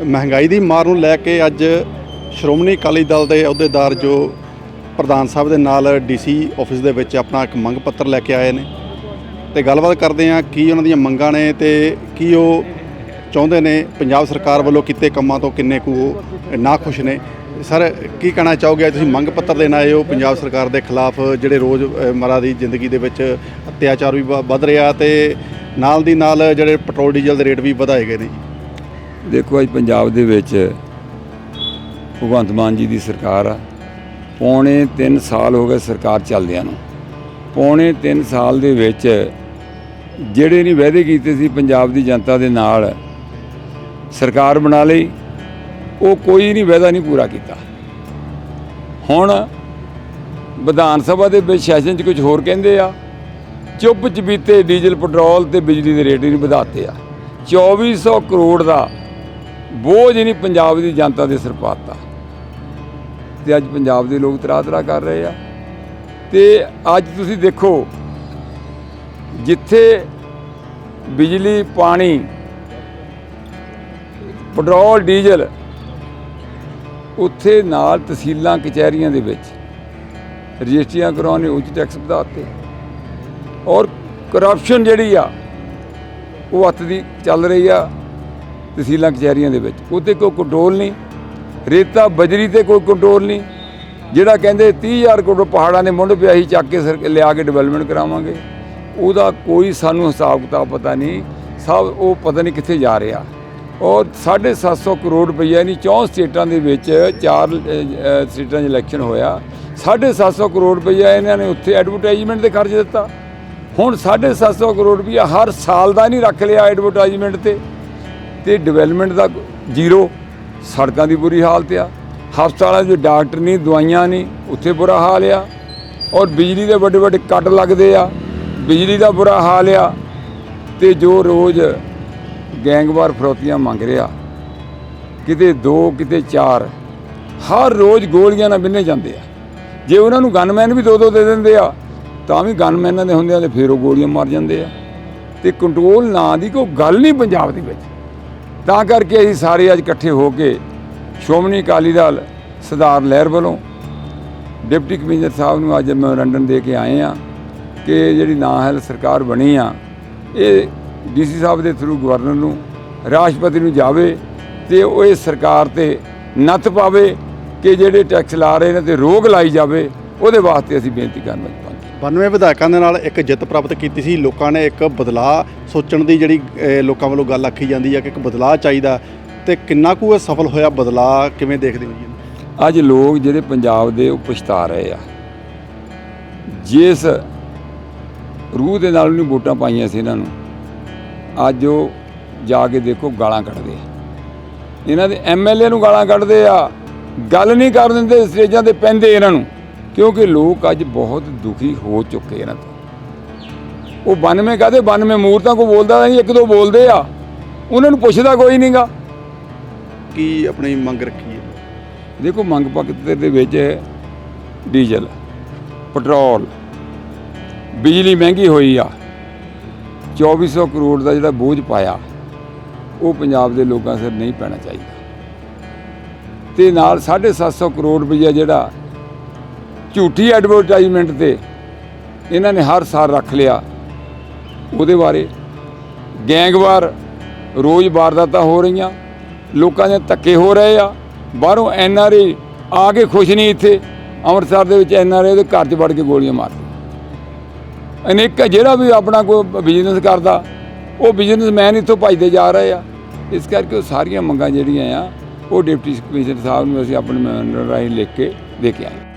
ਮਹਿੰਗਾਈ ਦੀ ਮਾਰ ਨੂੰ ਲੈ ਕੇ ਅੱਜ ਸ਼੍ਰੋਮਣੀ ਅਕਾਲੀ ਦਲ ਦੇ ਅਹੁਦੇਦਾਰ ਜੋ ਪ੍ਰਧਾਨ ਸਾਹਿਬ ਦੇ ਨਾਲ ਡੀਸੀ ਆਫਿਸ ਦੇ ਵਿੱਚ ਆਪਣਾ ਇੱਕ ਮੰਗ ਪੱਤਰ ਲੈ ਕੇ ਆਏ ਨੇ ਤੇ ਗੱਲਬਾਤ ਕਰਦੇ ਹਾਂ ਕੀ ਉਹਨਾਂ ਦੀਆਂ ਮੰਗਾਂ ਨੇ ਤੇ ਕੀ ਉਹ ਚਾਹੁੰਦੇ ਨੇ, ਪੰਜਾਬ ਸਰਕਾਰ ਵੱਲੋਂ ਕੀਤੇ ਕੰਮਾਂ ਤੋਂ ਕਿੰਨੇ ਕੁ ਉਹ ਨਾਖੁਸ਼ ਨੇ। ਸਰ, ਕੀ ਕਹਿਣਾ ਚਾਹੋਗੇ? ਤੁਸੀਂ ਮੰਗ ਪੱਤਰ ਦੇਣ ਆਏ ਹੋ, ਪੰਜਾਬ ਸਰਕਾਰ ਦੇ ਖਿਲਾਫ ਜਿਹੜੇ ਰੋਜ਼ ਮਰਾ ਦੀ ਜ਼ਿੰਦਗੀ ਦੇ ਵਿੱਚ ਅਤਿਆਚਾਰ ਵੀ ਵ- ਵੱਧ ਰਿਹਾ ਤੇ ਨਾਲ ਦੀ ਨਾਲ ਜਿਹੜੇ ਪੈਟਰੋਲ, ਡੀਜ਼ਲ ਦੇ ਰੇਟ ਵੀ ਵਧਾਏ ਗਏ ਨੇ। ਦੇਖੋ ਅੱਜ ਪੰਜਾਬ ਦੇ ਵਿੱਚ ਭਗਵੰਤ ਮਾਨ ਜੀ ਦੀ ਸਰਕਾਰ ਆ। ਪੌਣੇ 3 ਸਾਲ ਹੋ ਗਏ ਸਰਕਾਰ ਚੱਲਦਿਆਂ ਨੂੰ। ਪੌਣੇ 3 ਸਾਲ ਦੇ ਵਿੱਚ ਜਿਹੜੇ ਨਹੀਂ ਵਾਅਦੇ ਕੀਤੇ ਸੀ ਪੰਜਾਬ ਦੀ ਜਨਤਾ ਦੇ ਨਾਲ, ਸਰਕਾਰ ਬਣਾ ਲਈ। ਉਹ ਕੋਈ ਨਹੀਂ ਵਾਅਦਾ ਨਹੀਂ ਪੂਰਾ ਕੀਤਾ। ਹੁਣ ਵਿਧਾਨ ਸਭਾ ਦੇ ਵਿੱਚ ਸੈਸ਼ਨ 'ਚ ਕੁਝ ਹੋਰ ਕਹਿੰਦੇ ਆ। ਚੁੱਪ ਚਬੀਤੇ ਡੀਜ਼ਲ, ਪੈਟਰੋਲ ਤੇ ਬਿਜਲੀ ਦੇ ਰੇਟ ਹੀ ਨਹੀਂ ਵਧਾਤੇ ਆ। 2400 ਕਰੋੜ ਦਾ ਬੋਝ ਨਹੀਂ ਪੰਜਾਬ ਦੀ ਜਨਤਾ ਦੇ ਸਿਰ ਪਾਤਾ। ਤੇ ਅੱਜ ਪੰਜਾਬ ਦੇ ਲੋਕ ਤਰਾ ਤਰਾ ਕਰ ਰਹੇ ਆ। ਤੇ ਅੱਜ ਤੁਸੀਂ ਦੇਖੋ, ਜਿੱਥੇ ਬਿਜਲੀ, ਪਾਣੀ, ਪੈਟਰੋਲ, ਡੀਜ਼ਲ, ਉੱਥੇ ਨਾਲ ਤਹਿਸੀਲਾਂ, ਕਚਹਿਰੀਆਂ ਦੇ ਵਿੱਚ ਰਜਿਸਟਰੀਆਂ ਕਰਾਉਣੇ, ਉੱਚ ਟੈਕਸ ਵਧਾਤੇ। ਔਰ ਕਰਪਸ਼ਨ ਜਿਹੜੀ ਆ, ਉਹ ਹੱਥ ਦੀ ਚੱਲ ਰਹੀ ਆ। ਤਹਿਸੀਲਾਂ, ਕਚਹਿਰੀਆਂ ਦੇ ਵਿੱਚ। ਉੱਤੇ ਕੋਈ ਕੰਟਰੋਲ ਨਹੀਂ। ਰੇਤਾ ਬਜਰੀ ਤੇ ਕੋਈ ਕੰਟਰੋਲ ਨਹੀਂ। ਜਿਹੜਾ ਕਹਿੰਦੇ 30000 ਕਰੋੜ ਪਹਾੜਾਂ ਨੇ ਮੁੰਡ ਪਿਆ ਹੀ ਚੱਕ ਕੇ ਸਰ ਲਿਆ ਕੇ ਡਿਵੈਲਪਮੈਂਟ ਕਰਾਵਾਂਗੇ। ਉਹਦਾ ਕੋਈ ਸਾਨੂੰ ਹਿਸਾਬ ਕਿਤਾਬ ਪਤਾ ਨਹੀਂ। ਸਭ ਉਹ ਪਤਾ ਨਹੀਂ ਕਿੱਥੇ ਜਾ ਰਿਹਾ। ਔਰ 750 ਕਰੋੜ ਰੁਪਈਆ ਨਹੀਂ ਚੌਂ ਸਟੇਟਾਂ ਦੇ ਵਿੱਚ ਚਾਰ ਸਟੇਟਾਂ 'ਚ ਇਲੈਕਸ਼ਨ ਹੋਇਆ। 750 ਕਰੋੜ ਰੁਪਈਆ ਇਹਨਾਂ ਨੇ ਉੱਥੇ ਐਡਵਰਟਾਈਜ਼ਮੈਂਟ ਦੇ ਖਰਚ ਦਿੱਤਾ। ਹੁਣ 750 ਕਰੋੜ ਰੁਪਈਆ ਹਰ ਸਾਲ ਦਾ ਨਹੀਂ ਰੱਖ ਲਿਆ ਐਡਵਰਟਾਈਜ਼ਮੈਂਟ ਤੇ। ਤੇ ਡਿਵੈਲਪਮੈਂਟ ਦਾ ਜ਼ੀਰੋ ਸੜਕਾਂ ਦੀ ਬੁਰੀ ਹਾਲਤ ਆ। ਹਸਪਤਾਲਾਂ 'ਚ ਡਾਕਟਰ ਨਹੀਂ, ਦਵਾਈਆਂ ਨਹੀਂ, ਉੱਥੇ ਬੁਰਾ ਹਾਲ ਆ। ਔਰ ਬਿਜਲੀ ਦੇ ਵੱਡੇ ਵੱਡੇ ਕੱਟ ਲੱਗਦੇ ਆ। ਬਿਜਲੀ ਦਾ ਬੁਰਾ ਹਾਲ ਆ। ਤੇ ਜੋ ਰੋਜ਼ ਗੈਂਗਵਾਰ ਫਰੋਤੀਆਂ ਮੰਗ ਰਿਹਾ, ਕਿਤੇ ਦੋ, ਕਿਤੇ ਚਾਰ, ਹਰ ਰੋਜ਼ ਗੋਲੀਆਂ ਨਾਲ ਬਿੰਨੇ ਜਾਂਦੇ ਆ। ਜੇ ਉਹਨਾਂ ਨੂੰ ਗਨਮੈਨ ਵੀ ਦੋ ਦੋ ਦੇ ਦਿੰਦੇ ਆ, ਤਾਂ ਵੀ ਗਨਮੈਨਾਂ ਦੇ ਹੁੰਦੇ ਆ ਤੇ ਫੇਰ ਉਹ ਗੋਲੀਆਂ ਮਾਰ ਜਾਂਦੇ ਆ। ਤੇ ਕੰਟਰੋਲ ਨਾਂ ਦੀ ਕੋਈ ਗੱਲ ਨਹੀਂ ਪੰਜਾਬ ਦੇ ਵਿੱਚ। ਤਾਂ ਕਰਕੇ ਅਸੀਂ ਸਾਰੇ ਅੱਜ ਇਕੱਠੇ ਹੋ ਕੇ ਸ਼੍ਰੋਮਣੀ ਅਕਾਲੀ ਦਲ ਸਰਦਾਰ ਲਹਿਰ ਵੱਲੋਂ ਡਿਪਟੀ ਕਮਿਸ਼ਨਰ ਸਾਹਿਬ ਨੂੰ ਅੱਜ ਮੈਮੋਰੰਡਮ ਦੇ ਕੇ ਆਏ ਆ ਕਿ ਜਿਹੜੀ ਨਾਹਲ ਸਰਕਾਰ ਬਣੀ ਆ, ਇਹ ਡੀਸੀ ਸਾਹਿਬ ਦੇ ਥਰੂ ਗਵਰਨਰ ਨੂੰ, ਰਾਸ਼ਟਰਪਤੀ ਨੂੰ ਜਾਵੇ ਤੇ ਉਹ ਇਹ ਸਰਕਾਰ ਤੇ ਨੱਥ ਪਾਵੇ ਕਿ ਜਿਹੜੇ ਟੈਕਸ ਲਾ ਰਹੇ ਨੇ ਤੇ ਰੋਕ ਲਾਈ ਜਾਵੇ, ਉਹਦੇ ਵਾਸਤੇ ਅਸੀਂ ਬੇਨਤੀ ਕਰਨਾ 92 ਵਿਧਾਇਕਾਂ ਦੇ ਨਾਲ ਇੱਕ ਜਿੱਤ ਪ੍ਰਾਪਤ ਕੀਤੀ ਸੀ। ਲੋਕਾਂ ਨੇ ਇੱਕ ਬਦਲਾਅ ਸੋਚਣ ਦੀ ਜਿਹੜੀ ਲੋਕਾਂ ਵੱਲੋਂ ਗੱਲ ਆਖੀ ਜਾਂਦੀ ਹੈ ਕਿ ਇੱਕ ਬਦਲਾਅ ਚਾਹੀਦਾ ਤੇ ਕਿੰਨਾ ਕੁ ਇਹ ਸਫਲ ਹੋਇਆ ਬਦਲਾਅ? ਕਿਵੇਂ ਦੇਖਦੇ ਹੋ ਜੀ? ਅੱਜ ਲੋਕ ਜਿਹੜੇ ਪੰਜਾਬ ਦੇ ਉਹ ਪਛਤਾ ਰਹੇ ਆ। ਜਿਸ ਰੂਹ ਦੇ ਨਾਲ ਉਹਨੂੰ ਵੋਟਾਂ ਪਾਈਆਂ ਸੀ ਇਹਨਾਂ ਨੂੰ, ਅੱਜ ਉਹ ਜਾ ਕੇ ਦੇਖੋ ਗਾਲਾਂ ਕੱਢਦੇ ਆ। ਇਹਨਾਂ ਦੇ ਐਮਐਲਏ ਨੂੰ ਗਾਲਾਂ ਕੱਢਦੇ ਆ। ਗੱਲ ਨਹੀਂ ਕਰ ਦਿੰਦੇ, ਸਟੇਜਾਂ ਤੇ ਪੈਂਦੇ ਇਹਨਾਂ ਨੂੰ। ਕਿਉਂਕਿ ਲੋਕ ਅੱਜ ਬਹੁਤ ਦੁਖੀ ਹੋ ਚੁੱਕੇ ਇਹਨਾਂ ਤੋਂ ਉਹ 92 ਕਹਦੇ? 92 ਮੂਰਤਾਂ ਕੋ ਬੋਲਦਾ ਨਹੀਂ ਇੱਕ ਦੋ ਬੋਲਦੇ ਆ। ਉਹਨਾਂ ਨੂੰ ਪੁੱਛਦਾ ਕੋਈ ਨਹੀਂਗਾ ਕੀ ਆਪਣੀ ਮੰਗ ਰੱਖੀ ਹੈ? ਦੇਖੋ ਮੰਗ ਪੱਤਰ ਦੇ ਵਿੱਚ ਡੀਜ਼ਲ ਪੈਟਰੋਲ ਬਿਜਲੀ ਮਹਿੰਗੀ ਹੋਈ ਆ। 2400 ਕਰੋੜ ਦਾ ਜਿਹੜਾ ਬੋਝ ਪਾਇਆ ਉਹ ਪੰਜਾਬ ਦੇ ਲੋਕਾਂ ਸਿਰ ਨਹੀਂ ਪੈਣਾ ਚਾਹੀਦਾ। ਤੇ ਨਾਲ 750 ਕਰੋੜ ਰੁਪਈਆ ਜਿਹੜਾ ਝੂਠੀ ਐਡਵਰਟਾਈਜ਼ਮੈਂਟ ਤੇ ਇਹਨਾਂ ਨੇ ਹਰ ਸਾਲ ਰੱਖ ਲਿਆ। ਉਹਦੇ ਬਾਰੇ ਗੈਂਗਵਾਰ ਰੋਜ਼ ਵਾਰਦਾਤਾਂ ਹੋ ਰਹੀਆਂ, ਲੋਕਾਂ ਦੇ ਧੱਕੇ ਹੋ ਰਹੇ ਆ, ਬਾਹਰੋਂ ਐਨ ਆਰ ਆਈ ਆ ਕੇ ਖੁਸ਼ ਨਹੀਂ ਇੱਥੇ, ਅੰਮ੍ਰਿਤਸਰ ਦੇ ਵਿੱਚ ਐਨ ਆਰ ਆਈ ਦੇ ਘਰ 'ਚ ਵੜ ਕੇ ਗੋਲੀਆਂ ਮਾਰਦੇ ਅਨੇਕ ਜਿਹੜਾ ਵੀ ਆਪਣਾ ਕੋਈ ਬਿਜ਼ਨਸ ਕਰਦਾ, ਉਹ ਬਿਜ਼ਨਸਮੈਨ ਇੱਥੋਂ ਭੱਜਦੇ ਜਾ ਰਹੇ ਆ। ਇਸ ਕਰਕੇ ਉਹ ਸਾਰੀਆਂ ਮੰਗਾਂ ਜਿਹੜੀਆਂ ਆ, ਉਹ ਡਿਪਟੀ ਕਮਿਸ਼ਨਰ ਸਾਹਿਬ ਨੂੰ ਅਸੀਂ ਆਪਣੇ ਮੈਮੋਰੰਡਮ ਰਾਹੀਂ ਲਿਖ ਕੇ ਦੇ ਕੇ ਆਏ